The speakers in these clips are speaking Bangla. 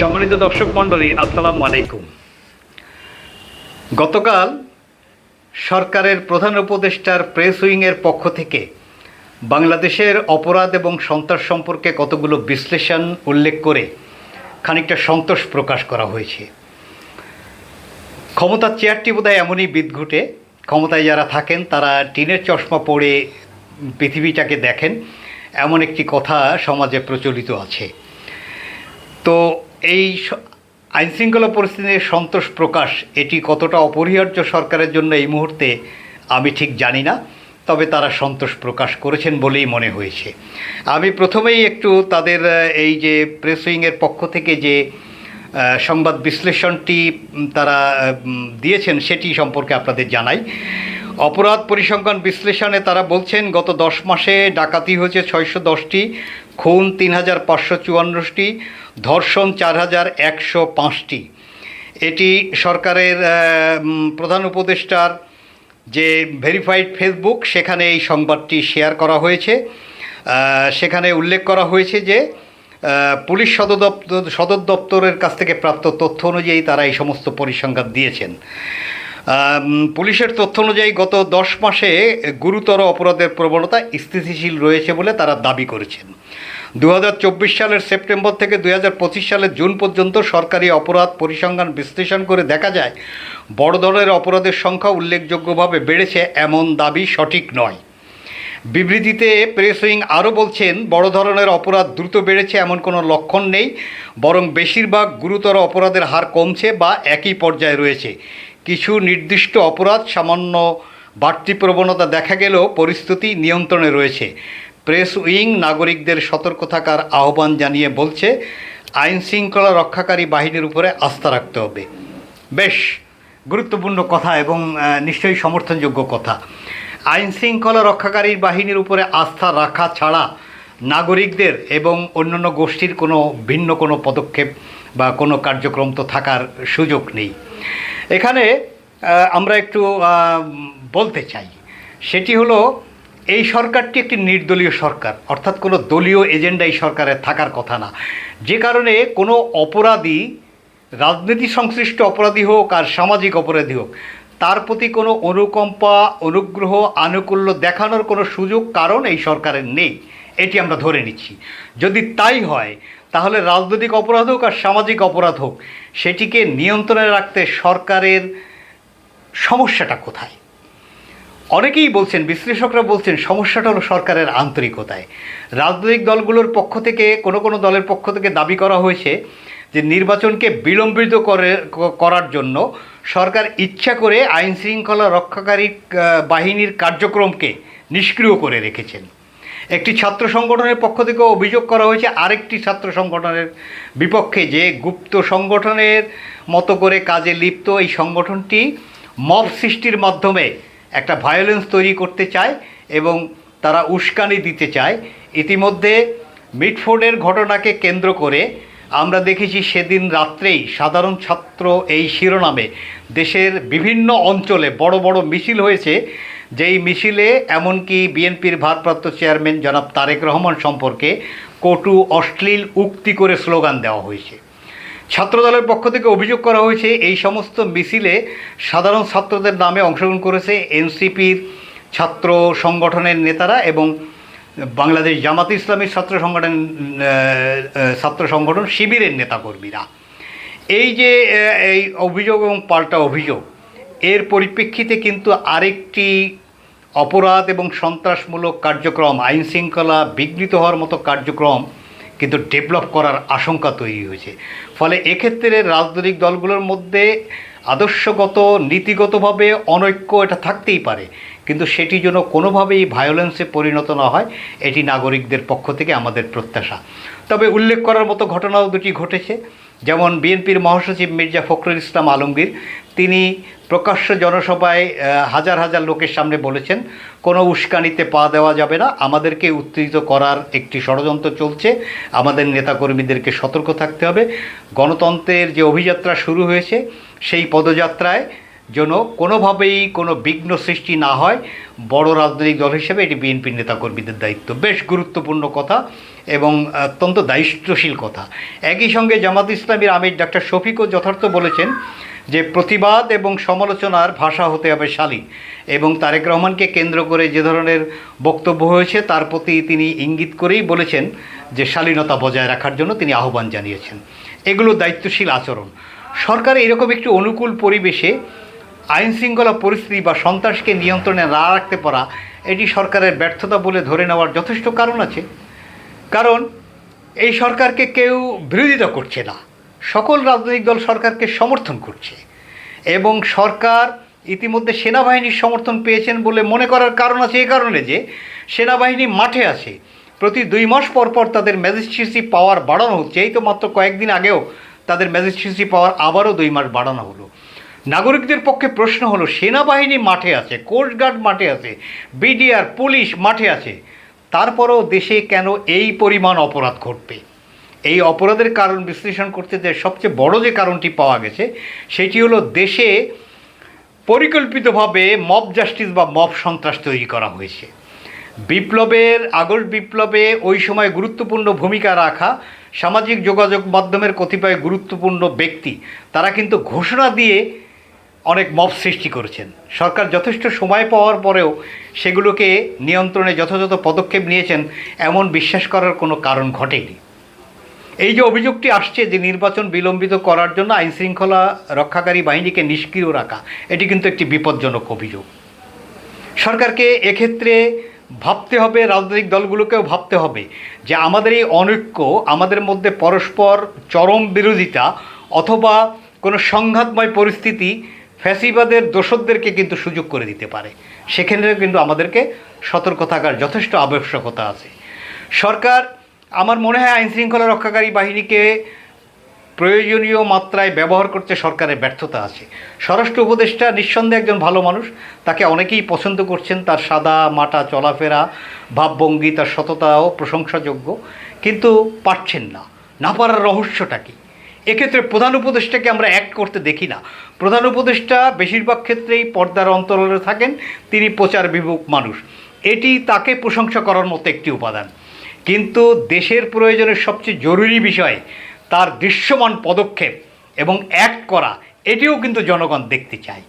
সম্মানিত দর্শক মণ্ডলী, আসসালাম আলাইকুম। গতকাল সরকারের প্রধান উপদেষ্টার প্রেস উইংয়ের পক্ষ থেকে বাংলাদেশের অপরাধ এবং সন্ত্রাস সম্পর্কে কতগুলো বিশ্লেষণ উল্লেখ করে খানিকটা সন্তোষ প্রকাশ করা হয়েছে। ক্ষমতার চেয়ারটি বোধহয় এমনই বিদঘুটে, ক্ষমতায় যারা থাকেন তারা টিনের চশমা পরে পৃথিবীটাকে দেখেন, এমন একটি কথা সমাজে প্রচলিত আছে। তো এই আইনশৃঙ্খলা পরিস্থিতির সন্তোষ প্রকাশ, এটি কতটা অপরিহার্য সরকারের জন্য এই মুহূর্তে আমি ঠিক জানি না, তবে তারা সন্তোষ প্রকাশ করেছেন বলেই মনে হয়েছে। আমি প্রথমেই একটু তাদের এই যে প্রেস উইংয়ের পক্ষ থেকে যে সংবাদ বিশ্লেষণটি তারা দিয়েছেন সেটি সম্পর্কে আপনাদের জানাই। অপরাধ পরিসংখ্যান বিশ্লেষণে তারা বলছেন, গত দশ মাসে ডাকাতি হয়েছে ছয়শো দশটি খুন তিন হাজার পাঁচশো চুয়ান্নটি, ধর্ষণ চার হাজার একশো পাঁচটি। এটি সরকারের প্রধান উপদেষ্টার যে ভেরিফাইড ফেসবুক, সেখানে এই সংবাদটি শেয়ার করা হয়েছে। সেখানে উল্লেখ করা হয়েছে যে পুলিশ সদর দপ্তর, সদর দপ্তরের কাছ থেকে প্রাপ্ত তথ্য অনুযায়ী তারা এই সমস্ত পরিসংখ্যান দিয়েছেন। পুলিশের তথ্য অনুযায়ী গত দশ মাসে গুরুতর অপরাধের প্রবণতা স্থিতিশীল রয়েছে বলে তারা দাবি করেছেন। দু হাজার চব্বিশ সালের সেপ্টেম্বর থেকে দুই সালের জুন পর্যন্ত সরকারি অপরাধ পরিসংখ্যান বিশ্লেষণ করে দেখা যায়, বড় ধরনের অপরাধের সংখ্যা উল্লেখযোগ্যভাবে বেড়েছে এমন দাবি সঠিক নয়। বিবৃতিতে প্রেস উইং আরও বলছেন, বড় ধরনের অপরাধ দ্রুত বেড়েছে এমন কোনো লক্ষণ নেই, বরং বেশিরভাগ গুরুতর অপরাধের হার কমছে বা একই পর্যায়ে রয়েছে। কিছু নির্দিষ্ট অপরাধ, সামান্য বাড়তি প্রবণতা দেখা গেলেও পরিস্থিতি নিয়ন্ত্রণে রয়েছে। প্রেস উইং নাগরিকদের সতর্ক থাকার আহ্বান জানিয়ে বলছে, আইন শৃঙ্খলা রক্ষাকারী বাহিনীর উপরে আস্থা রাখতে হবে। বেশ, গুরুত্বপূর্ণ কথা এবং নিশ্চয়ই সমর্থনযোগ্য কথা। আইন শৃঙ্খলা রক্ষাকারী বাহিনীর উপরে আস্থা রাখা ছাড়া নাগরিকদের এবং অন্যান্য গোষ্ঠীর কোনো ভিন্ন কোনো পদক্ষেপ বা কোনো কার্যক্রম তো থাকার সুযোগ নেই। এখানে আমরা একটু বলতে চাই। সেটি হলো, এই সরকারটি একটি নির্দলীয় সরকার, অর্থাৎ কোনো দলীয় এজেন্ডা এই সরকারের থাকার কথা না। যে কারণে কোনো অপরাধী, রাজনীতি সংশ্লিষ্ট অপরাধী হোক আর সামাজিক অপরাধী হোক, তার প্রতি কোনো অনুকম্পা, অনুগ্রহ, আনুকূল্য দেখানোর কোনো সুযোগ, কারণ এই সরকারের নেই। এটি আমরা ধরে নিচ্ছি। যদি তাই হয় তাহলে রাজনৈতিক অপরাধ হোক আর সামাজিক অপরাধ হোক, সেটিকে নিয়ন্ত্রণে রাখতে সরকারের সমস্যাটা কোথায়? অনেকেই বলছেন, বিশ্লেষকরা বলছেন সমস্যাটা হলো সরকারের আন্তরিকতায়। রাজনৈতিক দলগুলোর পক্ষ থেকে, কোনো কোনো দলের পক্ষ থেকে দাবি করা হয়েছে যে নির্বাচনকে বিলম্বিত করে করার জন্য সরকার ইচ্ছা করে আইন শৃঙ্খলা রক্ষাকারী বাহিনীর কার্যক্রমকে নিষ্ক্রিয় করে রেখেছেন। একটি ছাত্র সংগঠনের পক্ষ থেকে অভিযোগ করা হয়েছে, আরেকটি ছাত্র সংগঠনের বিপক্ষে যে গুপ্ত সংগঠনের মতো করে কাজে লিপ্ত এই সংগঠনটি মব সৃষ্টির মাধ্যমে একটা ভায়োলেন্স তৈরি করতে চায় এবং তারা উস্কানি দিতে চায়। ইতিমধ্যে মিটফোর্ডের ঘটনাকে কেন্দ্র করে আমরা দেখেছি সেদিন রাত্রেই সাধারণ ছাত্র এই শিরোনামে দেশের বিভিন্ন অঞ্চলে বড় বড় মিছিল হয়েছে। যেই মিছিলে, এমনকি বিএনপির ভারপ্রাপ্ত চেয়ারম্যান জনাব তারেক রহমান সম্পর্কে কটু অশ্লীল উক্তি করে স্লোগান দেওয়া হয়েছে। ছাত্রদলের পক্ষ থেকে অভিযোগ করা হয়েছে, এই সমস্ত মিছিলে সাধারণ ছাত্রদের নামে অংশগ্রহণ করেছে এনসিপির ছাত্র সংগঠনের নেতারা এবং বাংলাদেশ জামাত ইসলামী ছাত্র সংগঠন ছাত্র সংগঠন শিবিরের নেতাকর্মীরা। এই যে এই অভিযোগ এবং পাল্টা অভিযোগ এর পরিপ্রেক্ষিতে কিন্তু আরেকটি অপরাধ এবং সন্ত্রাসমূলক কার্যক্রম আইন শৃঙ্খলা বিঘ্নিত হওয়ার মতো কার্যক্রম কিন্তু ডেভেলপ করার আশঙ্কা তৈরি হয়েছে। ফলে এক্ষেত্রে রাজনৈতিক দলগুলোর মধ্যে আদর্শগত, নীতিগতভাবে অনৈক্য এটা থাকতেই পারে। কিন্তু সেটি যেন কোনোভাবেই ভায়োলেন্সে পরিণত না হয়, এটি নাগরিকদের পক্ষ থেকে আমাদের প্রত্যাশা। তবে উল্লেখ করার মতো ঘটনাও দুটি ঘটেছে। যেমন বিএনপির মহাসচিব মির্জা ফখরুল ইসলাম আলমগীর, তিনি প্রকাশ্য জনসভায় হাজার হাজার লোকের সামনে বলেছেন, কোনো উস্কানিতে পা দেওয়া যাবে না, আমাদেরকে উত্তেজিত করার একটি ষড়যন্ত্র চলছে, আমাদের নেতাকর্মীদেরকে সতর্ক থাকতে হবে। গণতন্ত্রের যে অভিযাত্রা শুরু হয়েছে, সেই পদযাত্রায় যেন কোনোভাবেই কোনো বিঘ্ন সৃষ্টি না হয়, বড় রাজনৈতিক দল হিসেবে এটি বিএনপির নেতাকর্মীদের দায়িত্ব। বেশ গুরুত্বপূর্ণ কথা। এবং অত্যন্ত দায়িত্বশীল কথা। একই সঙ্গে জামাত ইসলামীর আমির ডাক্তার শফিকও যথার্থ বলেছেন যে, প্রতিবাদ এবং সমালোচনার ভাষা হতে হবে শালীন এবং তারেক রহমানকে কেন্দ্র করে যে ধরনের বক্তব্য হয়েছে, তার প্রতি তিনি ইঙ্গিত করেই বলেছেন যে, শালীনতা বজায় রাখার জন্য তিনি আহ্বান জানিয়েছেন। এগুলো দায়িত্বশীল আচরণ। সরকার এরকম একটি অনুকূল পরিবেশে আইন শৃঙ্খলা পরিস্থিতি বা সন্ত্রাসকে নিয়ন্ত্রণে না রাখতে পারা, এটি সরকারের ব্যর্থতা বলে ধরে নেওয়ার যথেষ্ট কারণ আছে। কারণ এই সরকারকে কেউ বিরোধিতা করছে না। সকল রাজনৈতিক দল সরকারকে সমর্থন করছে। এবং সরকার ইতিমধ্যে সেনাবাহিনীর সমর্থন পেয়েছেন বলে মনে করার কারণ আছে এই কারণে যে, সেনাবাহিনী মাঠে আছে। প্রতি দুই মাস পর পর তাদের ম্যাজিস্ট্রেসি পাওয়ার বাড়ানো হচ্ছে। এই তো মাত্র কয়েকদিন আগেও তাদের ম্যাজিস্ট্রেসি পাওয়ার আবারও দুই মাস বাড়ানো হলো। নাগরিকদের পক্ষে প্রশ্ন হলো, সেনাবাহিনী মাঠে আছে কোস্টগার্ড মাঠে আছে, বিডিআর, পুলিশ মাঠে আছে। তারপরেও দেশে কেন এই পরিমাণ অপরাধ ঘটবে? এই অপরাধের কারণ বিশ্লেষণ করতে যে সবচেয়ে বড় যে কারণটি পাওয়া গেছে, সেটি হলো দেশে পরিকল্পিতভাবে মব জাস্টিস বা মব সন্ত্রাস তৈরি করা হয়েছে। বিপ্লবের আগস্ট বিপ্লবে ওই সময় গুরুত্বপূর্ণ ভূমিকা রাখা সামাজিক যোগাযোগ মাধ্যমের কতিপয় গুরুত্বপূর্ণ ব্যক্তি, তারা কিন্তু ঘোষণা দিয়ে অনেক মব সৃষ্টি করেছেন। সরকার যথেষ্ট সময় পাওয়ার পরেও সেগুলোকে নিয়ন্ত্রণে যথাযথ পদক্ষেপ নিয়েছেন এমন বিশ্বাস করার কোনো কারণ ঘটেনি। এই যে অভিযোগটি আসছে যে নির্বাচন বিলম্বিত করার জন্য আইন শৃঙ্খলা রক্ষাকারী বাহিনীকে নিষ্ক্রিয় রাখা, এটি কিন্তু একটি বিপজ্জনক অভিযোগ। সরকারকে এক্ষেত্রে ভাবতে হবে, রাজনৈতিক দলগুলোকেও ভাবতে হবে যে আমাদের এই অনৈক্য, আমাদের মধ্যে পরস্পর চরম বিরোধিতা অথবা কোনো সংঘাতময় পরিস্থিতি ফ্যাসিবাদের দোষদেরকে কিন্তু সুযোগ করে দিতে পারে। সেখানে কিন্তু আমাদেরকে সতর্ক থাকার যথেষ্ট আবশ্যকতা আছে। সরকার, আমার মনে হয় আইন শৃঙ্খলা রক্ষাকারী বাহিনীকে প্রয়োজনীয় মাত্রায় ব্যবহার করতে সরকারের ব্যর্থতা আছে। স্বরাষ্ট্র উপদেষ্টা নিঃসন্দেহে একজন ভালো মানুষ। তাকে অনেকেই পছন্দ করছেন তার সাদা মাটা চলাফেরা, ভাবভঙ্গি, তার সততাও প্রশংসাযোগ্য। কিন্তু পারছেন না। না পারার রহস্যটা কী? এক্ষেত্রে প্রধান উপদেষ্টাকে আমরা অ্যাক্ট করতে দেখি না। প্রধান উপদেষ্টা বেশিরভাগ ক্ষেত্রেই পর্দার অন্তরালে থাকেন, তিনি প্রচার বিমুখ মানুষ। এটি তাকে প্রশংসা করার মতো একটি উপাদান। কিন্তু দেশের প্রয়োজনের সবচেয়ে জরুরি বিষয় তার দৃশ্যমান পদক্ষেপ এবং অ্যাক্ট করা, এটিও কিন্তু জনগণ দেখতে চায়।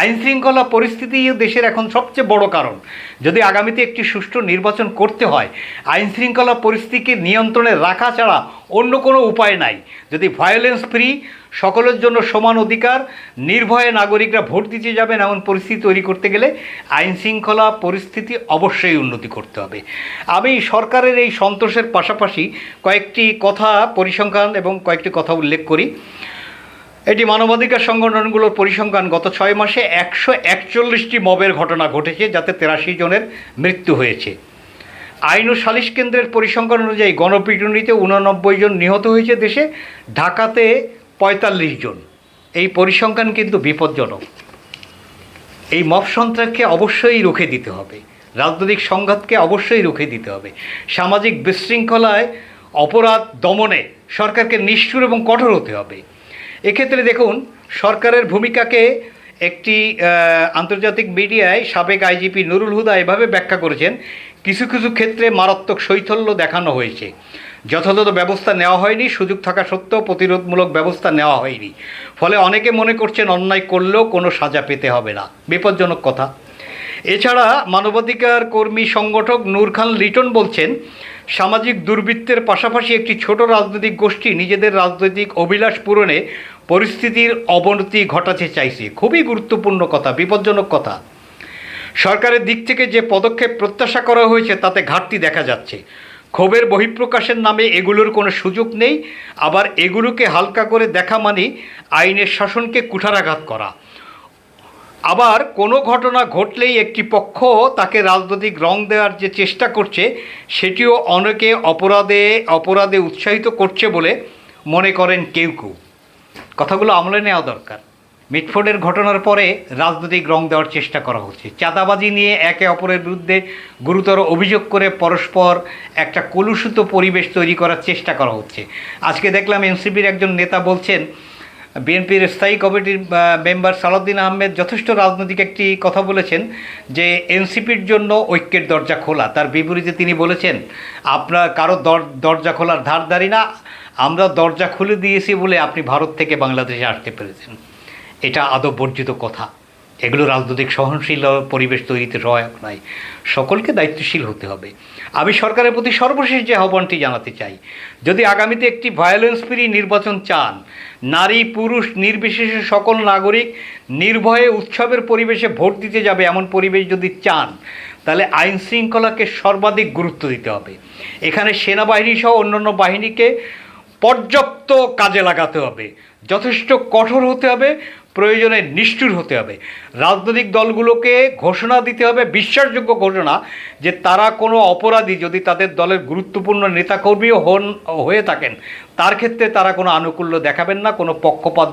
আইন শৃঙ্খলা পরিস্থিতি দেশের এখন সবচেয়ে বড় কারণ। যদি আগামীতে একটি সুষ্ঠু নির্বাচন করতে হয় আইন শৃঙ্খলা পরিস্থিতিকে নিয়ন্ত্রণে রাখা ছাড়া অন্য কোনো উপায় নাই। যদি ভায়োলেন্স ফ্রি সকলের জন্য সমান অধিকার, নির্ভয়ে নাগরিকরা ভোট দিতে যাবেন এমন পরিস্থিতি তৈরি করতে গেলে আইন শৃঙ্খলা পরিস্থিতি অবশ্যই উন্নতি করতে হবে। আমি সরকারের এই সন্তোষের পাশাপাশি কয়েকটি কথা পরিসংখ্যান এবং কয়েকটি কথা উল্লেখ করি। এটি মানবাধিকার সংগঠনগুলোর পরিসংখ্যান, গত ছয় মাসে একশো একচল্লিশটি মবের ঘটনা ঘটেছে যাতে তেরাশি জনের মৃত্যু হয়েছে। আইন ও সালিশ কেন্দ্রের পরিসংখ্যান অনুযায়ী গণপিটুনিতে উননব্বই জন নিহত হয়েছে দেশে, ঢাকাতে পঁয়তাল্লিশ জন। এই পরিসংখ্যান কিন্তু বিপজ্জনক। এই মব সন্ত্রাসকে অবশ্যই রুখে দিতে হবে। রাজনৈতিক সংঘাতকে অবশ্যই রুখে দিতে হবে। সামাজিক বিশৃঙ্খলায় অপরাধ দমনে সরকারকে নিষ্ঠুর এবং কঠোর হতে হবে। এক্ষেত্রে দেখুন, সরকারের ভূমিকাকে একটি আন্তর্জাতিক মিডিয়ায় সাবেক আইজিপি নুরুল হুদা এভাবে ব্যাখ্যা করেছেন, কিছু কিছু ক্ষেত্রে মারাত্মক শৈথল্য দেখানো হয়েছে। যথাযথ ব্যবস্থা নেওয়া হয়নি, সুযোগ থাকা সত্ত্বেও প্রতিরোধমূলক ব্যবস্থা নেওয়া হয়নি। ফলে অনেকে মনে করছেন অন্যায় করলেও কোনো সাজা পেতে হবে না। বিপজ্জনক কথা। এছাড়া মানবাধিকার কর্মী সংগঠক নূর খান লিটন বলছেন সামাজিক দুর্বৃত্তের পাশাপাশি একটি ছোট রাজনৈতিক গোষ্ঠী নিজেদের রাজনৈতিক অভিলাষ পূরণে পরিস্থিতির অবনতি ঘটাতে চাইছে। খুবই গুরুত্বপূর্ণ কথা, বিপজ্জনক কথা। সরকারের দিক থেকে যে পদক্ষেপ প্রত্যাশা করা হয়েছে, তাতে ঘাটতি দেখা যাচ্ছে। ক্ষোভের বহিঃপ্রকাশের নামে এগুলোর কোনো সুযোগ নেই। আবার এগুলোকে হালকা করে দেখা মানে আইনের শাসনকে কুঠারাঘাত করা। আবার কোনো ঘটনা ঘটলেই একটি পক্ষ তাকে রাজনৈতিক রং দেওয়ার যে চেষ্টা করছে, সেটিও অনেকে অপরাধে অপরাধে উৎসাহিত করছে বলে মনে করেন কেউ কেউ। কথাগুলো আমলে নেওয়া দরকার। মিটফোর্ডের ঘটনার পরে রাজনৈতিক রং দেওয়ার চেষ্টা করা হচ্ছে। চাঁদাবাজি নিয়ে একে অপরের বিরুদ্ধে গুরুতর অভিযোগ করে পরস্পর একটা কলুষিত পরিবেশ তৈরি করার চেষ্টা করা হচ্ছে। আজকে দেখলাম এনসিপির একজন নেতা বলছেন বিএনপির স্থায়ী কমিটির মেম্বার সালাউদ্দিন আহমেদ যথেষ্ট রাজনৈতিক একটি কথা বলেছেন যে এনসিপির জন্য ঐক্যের দরজা খোলা। তার বিপরীতে তিনি বলেছেন, আপনার কারও দর- দরজা খোলার ধার ধারি না। আমরা দরজা খুলে দিয়েছি বলে আপনি ভারত থেকে বাংলাদেশে আসতে পেরেছেন। এটা আদব বর্জিত কথা। এগুলো রাজনৈতিক সহনশীল পরিবেশ তৈরিতে সহায়ক নয়। সকলকে দায়িত্বশীল হতে হবে। আমি সরকারের প্রতি সর্বশেষ যে আহ্বানটি জানাতে চাই, যদি আগামীতে একটি ভায়োলেন্স ফ্রি নির্বাচন চান নারী, পুরুষ, নির্বিশেষে সকল নাগরিক নির্ভয়ে উৎসবের পরিবেশে ভোট দিতে যাবে এমন পরিবেশ যদি চান, তাহলে আইন শৃঙ্খলাকে সর্বাধিক গুরুত্ব দিতে হবে। এখানে সেনাবাহিনী সহ অন্যান্য বাহিনীকে পর্যাপ্ত কাজে লাগাতে হবে। যথেষ্ট কঠোর হতে হবে। প্রয়োজনে নিষ্ঠুর হতে হবে। রাজনৈতিক দলগুলোকে ঘোষণা দিতে হবে, বিশ্বাসযোগ্য ঘোষণা, যে তারা কোনো অপরাধী যদি তাদের দলের গুরুত্বপূর্ণ নেতাকর্মীও হন, হয়ে থাকেন, তার ক্ষেত্রে তারা কোনো আনুকূল্য দেখাবেন না, কোনো পক্ষপাত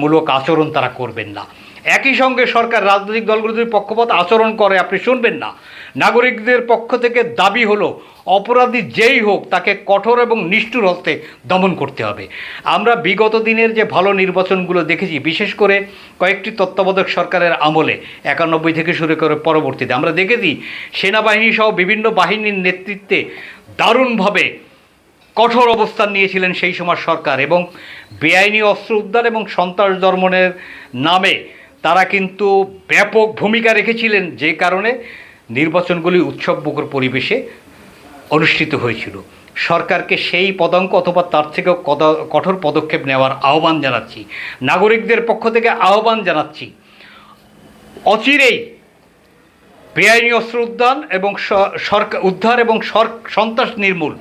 মূলক আচরণ তারা করবেন না। একই সঙ্গে সরকার রাজনৈতিক দলগুলো যদি পক্ষপাত আচরণ করে, আপনি শুনবেন না। নাগরিকদের পক্ষ থেকে দাবি হলো, অপরাধী যেই হোক, তাকে কঠোর এবং নিষ্ঠুর হস্তে দমন করতে হবে। আমরা বিগত দিনের যে ভালো নির্বাচনগুলো দেখেছি, বিশেষ করে কয়েকটি তত্ত্বাবধায়ক সরকারের আমলে, একানব্বই থেকে শুরু করে পরবর্তীতে, আমরা দেখেছি সেনাবাহিনী সহ বিভিন্ন বাহিনীর নেতৃত্বে দারুণভাবে কঠোর অবস্থান নিয়েছিলেন সেই সময় সরকার এবং বেআইনি অস্ত্র উদ্ধার এবং সন্ত্রাস দমনের নামে তারা কিন্তু ব্যাপক ভূমিকা রেখেছিলেন যে কারণে নির্বাচনগুলি উৎসবমুখর পরিবেশে অনুষ্ঠিত হয়েছিল। সরকারকে সেই পদাঙ্ক অথবা তার থেকেও কঠোর পদক্ষেপ নেওয়ার আহ্বান জানাচ্ছি। নাগরিকদের পক্ষ থেকে আহ্বান জানাচ্ছি। অচিরেই বেআইনি অস্ত্র উদ্যান এবং সরকার উদ্ধার এবং সন্ত্রাস নির্মূল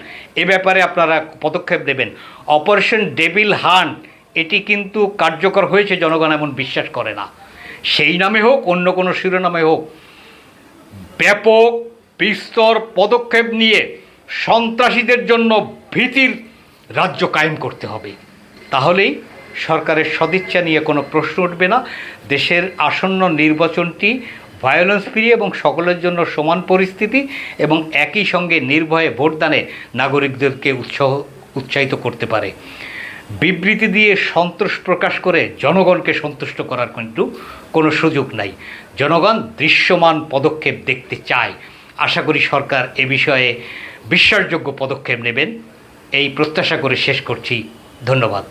এ ব্যাপারে আপনারা পদক্ষেপ দেবেন অপারেশন ডেভিল হান্ট, এটি কিন্তু কার্যকর হয়েছে, জনগণ এমন বিশ্বাস করে না। সেই নামে হোক, অন্য কোনো শিরোনামে হোক, ব্যাপক বিস্তর পদক্ষেপ নিয়ে সন্ত্রাসীদের জন্য ভীতির রাজ্য কায়েম করতে হবে। তাহলেই সরকারের সদিচ্ছা নিয়ে কোনো প্রশ্ন উঠবে না। দেশের আসন্ন নির্বাচনটি ভায়োলেন্স ফ্রি এবং সকলের জন্য সমান পরিস্থিতি এবং একই সঙ্গে নির্ভয়ে ভোটদানে নাগরিকদেরকে উৎসাহ, উৎসাহিত করতে পারে। বিবৃতি দিয়ে সন্তোষ প্রকাশ করে জনগণকে সন্তুষ্ট করার কিন্তু কোনো সুযোগ নাই। জনগণ দৃশ্যমান পদক্ষেপ দেখতে চায়। আশা করি সরকার এ বিষয়ে বিশ্বাসযোগ্য পদক্ষেপ নেবেন। এই প্রত্যাশা করে শেষ করছি। ধন্যবাদ।